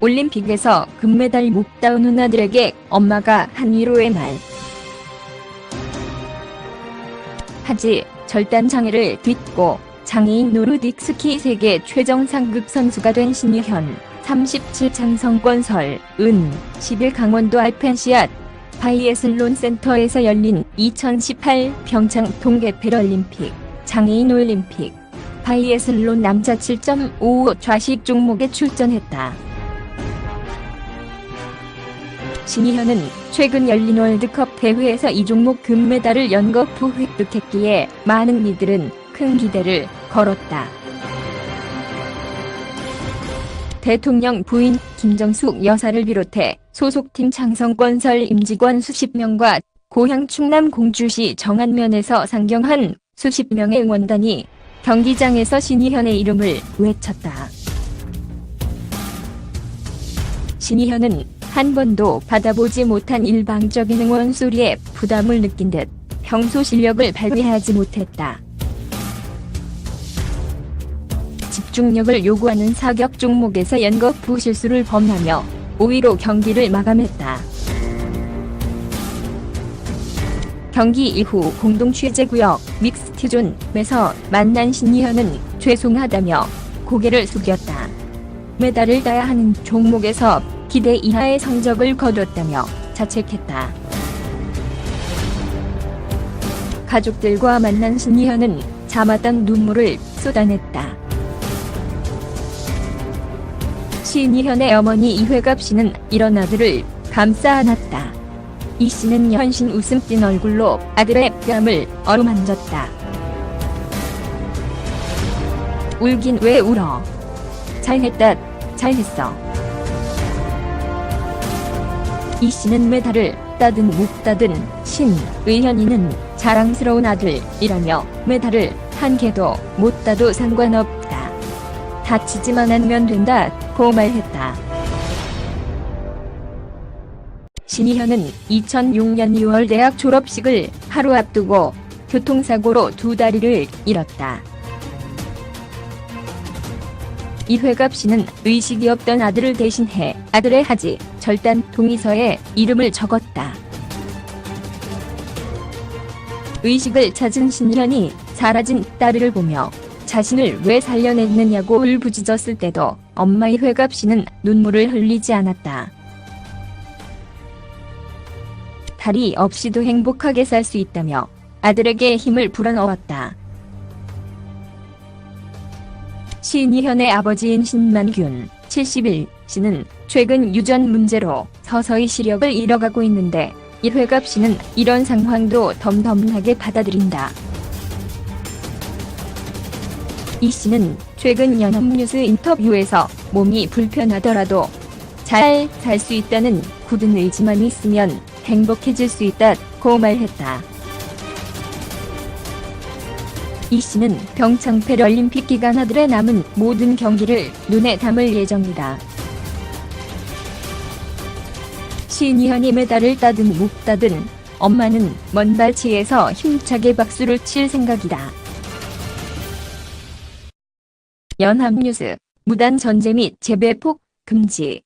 올림픽에서 금메달 못 따온 누나들에게 엄마가 한 위로의 말. 하지 절단 장애를 딛고 장애인 노르딕 스키 세계 최정 상급 선수가 된 신유현 37창 성권설 은 10일 강원도 알펜시아 바이애슬론 센터에서 열린 2018 평창 동계 패럴림픽 장애인 올림픽 바이애슬론 남자 7.55 좌식 종목에 출전했다. 신희현은 최근 열린 월드컵 대회에서 이 종목 금메달을 연거푸 획득했기에 많은 이들은 큰 기대를 걸었다. 대통령 부인 김정숙 여사를 비롯해 소속팀 창성건설 임직원 수십 명과 고향 충남 공주시 정안면에서 상경한 수십 명의 응원단이 경기장에서 신희현의 이름을 외쳤다. 신희현은 한 번도 받아보지 못한 일방적인 응원 소리에 부담을 느낀 듯 평소 실력을 발휘하지 못했다. 집중력을 요구하는 사격 종목에서 연거푸 실수를 범하며 5위로 경기를 마감했다. 경기 이후 공동 취재구역 믹스티존에서 만난 신이현은 죄송하다며 고개를 숙였다. 메달을 따야 하는 종목에서 기대 이하의 성적을 거뒀다며 자책했다. 가족들과 만난 신이현은 참았던 눈물을 쏟아냈다. 신이현의 어머니 이회갑 씨는 이런 아들을 감싸 안았다. 이 씨는 현신 웃음 띤 얼굴로 아들의 뺨을 어루만졌다. 울긴 왜 울어? 잘했다, 잘했어. 이 씨는 메달을 따든 못 따든 신의현이는 자랑스러운 아들이라며 메달을 한 개도 못 따도 상관없다. 다치지만 않으면 된다 고 말했다. 신희현은 2006년 6월 대학 졸업식을 하루 앞두고 교통사고로 두 다리를 잃었다. 이회갑 씨는 의식이 없던 아들을 대신해 아들의 하지 절단 동의서에 이름을 적었다. 의식을 찾은 신현이 사라진 딸을 보며 자신을 왜 살려냈느냐고 울부짖었을 때도 엄마 이회갑 씨는 눈물을 흘리지 않았다. 다리 없이도 행복하게 살 수 있다며 아들에게 힘을 불어넣었다. 신이현의 아버지인 신만균 71 씨는 최근 유전 문제로 서서히 시력을 잃어가고 있는데 이회갑 씨는 이런 상황도 덤덤하게 받아들인다. 이 씨는 최근 연합뉴스 인터뷰에서 몸이 불편하더라도 잘 살 수 있다는 굳은 의지만 있으면 행복해질 수 있다고 말했다. 이 씨는 평창 패럴림픽 기간 아들의 남은 모든 경기를 눈에 담을 예정이다. 신이현이 메달을 따든 못 따든 엄마는 먼 발치에서 힘차게 박수를 칠 생각이다. 연합뉴스 무단 전제 및 재배폭 금지